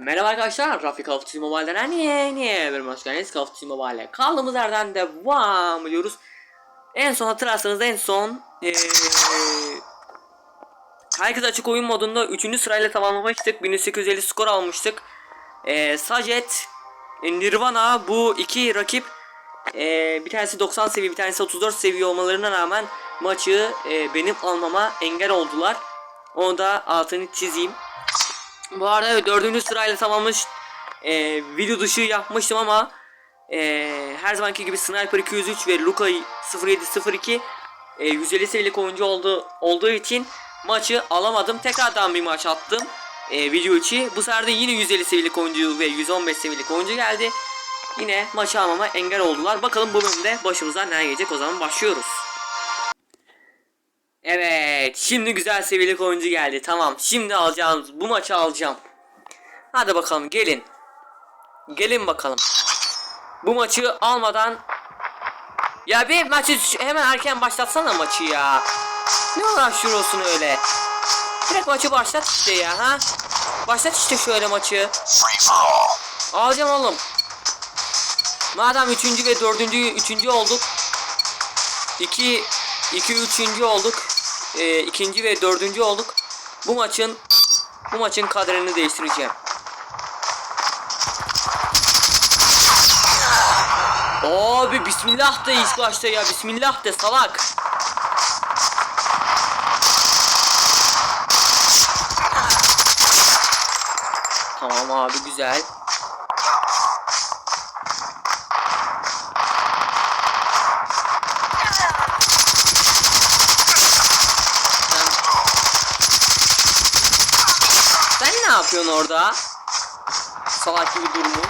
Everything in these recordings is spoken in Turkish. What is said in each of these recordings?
Merhaba arkadaşlar, Rafik Call of Duty Mobile'den yeni yeni bir hoş geldiniz Call of Duty Mobile'e. Kaldığımız yerden devam ediyoruz. En son hatırlarsanız en son ee, Herkes açık oyun modunda 3. sırayla tamamlamıştık. 1850 skor almıştık. Ee, Sajet, e, Nirvana bu iki rakip ee, bir tanesi 90 seviye bir tanesi 34 seviye olmalarına rağmen maçı ee, benim almama engel oldular. Onu da altını çizeyim. Bu arada evet, dördüncü sırayla tamamlamış e, video dışı yapmıştım ama e, her zamanki gibi Sniper 203 ve Luka 0702 e, 150 seviyelik oyuncu oldu, olduğu için maçı alamadım. Tekrardan bir maç attım e, video içi. Bu sefer de yine 150 seviyelik oyuncu ve 115 seviyelik oyuncu geldi. Yine maçı almama engel oldular. Bakalım bu bölümde başımıza ne gelecek o zaman başlıyoruz. Evet, şimdi güzel seviyelik oyuncu geldi. Tamam, şimdi alacağımız bu maçı alacağım. Hadi bakalım gelin. Gelin bakalım. Bu maçı almadan ya bir maçı hemen erken başlatsana maçı ya. Ne uğraşıyorsun öyle? Direkt maçı başlat işte ya ha. Başlat işte şöyle maçı. Alacağım oğlum. Madem üçüncü ve dördüncü üçüncü olduk. iki iki üçüncü olduk. Ee, ikinci ve dördüncü olduk. Bu maçın bu maçın kaderini değiştireceğim. Abi bismillah de ilk başta ya bismillah de salak. Tamam abi güzel. Yapıyorsun orada? Salak gibi durmuş.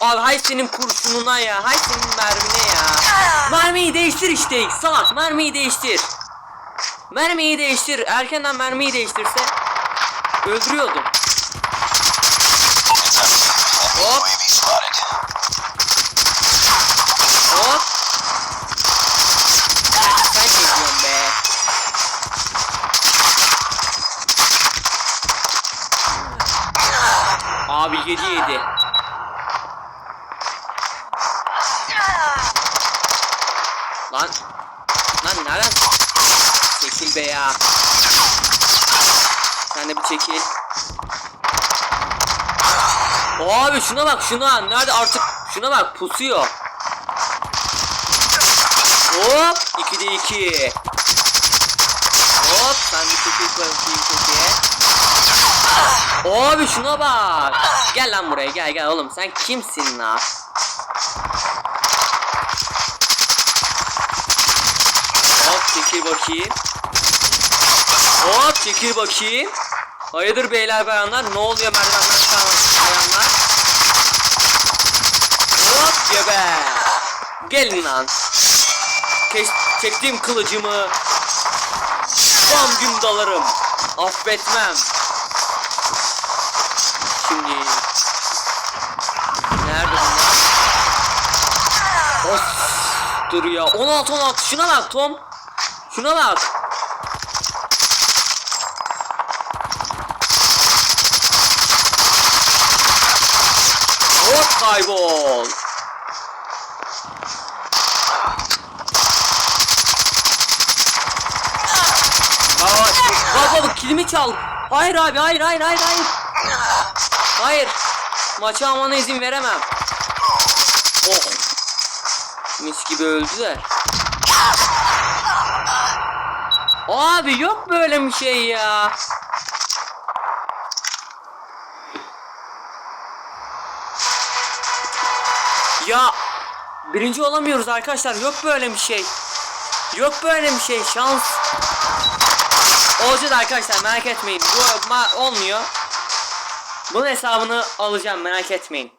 Abi hay senin kurşununa ya, hay senin mermine ya. Mermiyi değiştir işte, salak mermiyi değiştir. Mermiyi değiştir, erkenden mermiyi değiştirse öldürüyordum. Hop. 7 7. Lan. Lan nereden? Çekil be ya. Sen de bir çekil. Abi şuna bak şuna. Nerede artık? Şuna bak pusuyor. Hop 2'de 2. Hop sen bir çekil bakayım köşeye. Abi şuna bak. Gel lan buraya gel gel oğlum sen kimsin lan? Hop çekil bakayım. Hop çekil bakayım. Hayırdır beyler bayanlar ne oluyor merdivenden çıkan bayanlar? Hop geber. Gelin lan. Kes, çektiğim kılıcımı bam gün dalarım. Affetmem. Şimdi Of dur ya 16 16 şuna bak Tom. Şuna bak. Hop kaybol. Aa, bak bak kilimi çal. Hayır abi hayır hayır hayır hayır. Hayır. Maçı almana izin veremem. Mis gibi öldüler. Abi yok böyle bir şey ya. Ya birinci olamıyoruz arkadaşlar. Yok böyle bir şey. Yok böyle bir şey. Şans. Olacak arkadaşlar merak etmeyin. Bu olmuyor. Bunun hesabını alacağım merak etmeyin.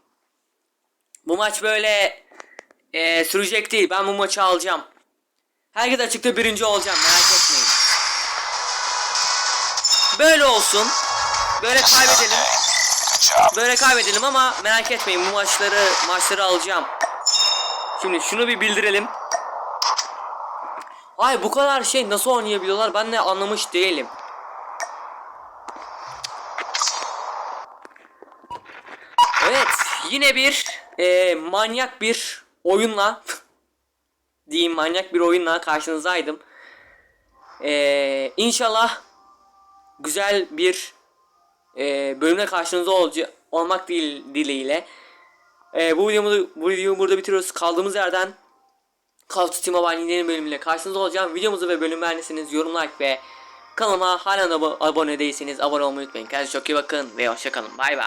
Bu maç böyle eee, sürecek değil. Ben bu maçı alacağım. Herkes açıkta birinci olacağım merak etmeyin. Böyle olsun. Böyle kaybedelim. Böyle kaybedelim ama merak etmeyin bu maçları maçları alacağım. Şimdi şunu bir bildirelim. Ay bu kadar şey nasıl oynayabiliyorlar ben de anlamış değilim. Evet yine bir e, manyak bir oyunla diyeyim manyak bir oyunla karşınızdaydım. E, inşallah güzel bir e, bölümle karşınızda olca olmak değil dileğiyle. E, bu videomu bu videoyu burada bitiriyoruz. Kaldığımız yerden Call of Duty Mobile'in yeni bölümüyle karşınızda olacağım. Videomuzu ve bölüm beğendiyseniz yorum like ve kanalıma hala abone değilseniz abone olmayı unutmayın. Kendinize çok iyi bakın ve hoşçakalın. Bay bay.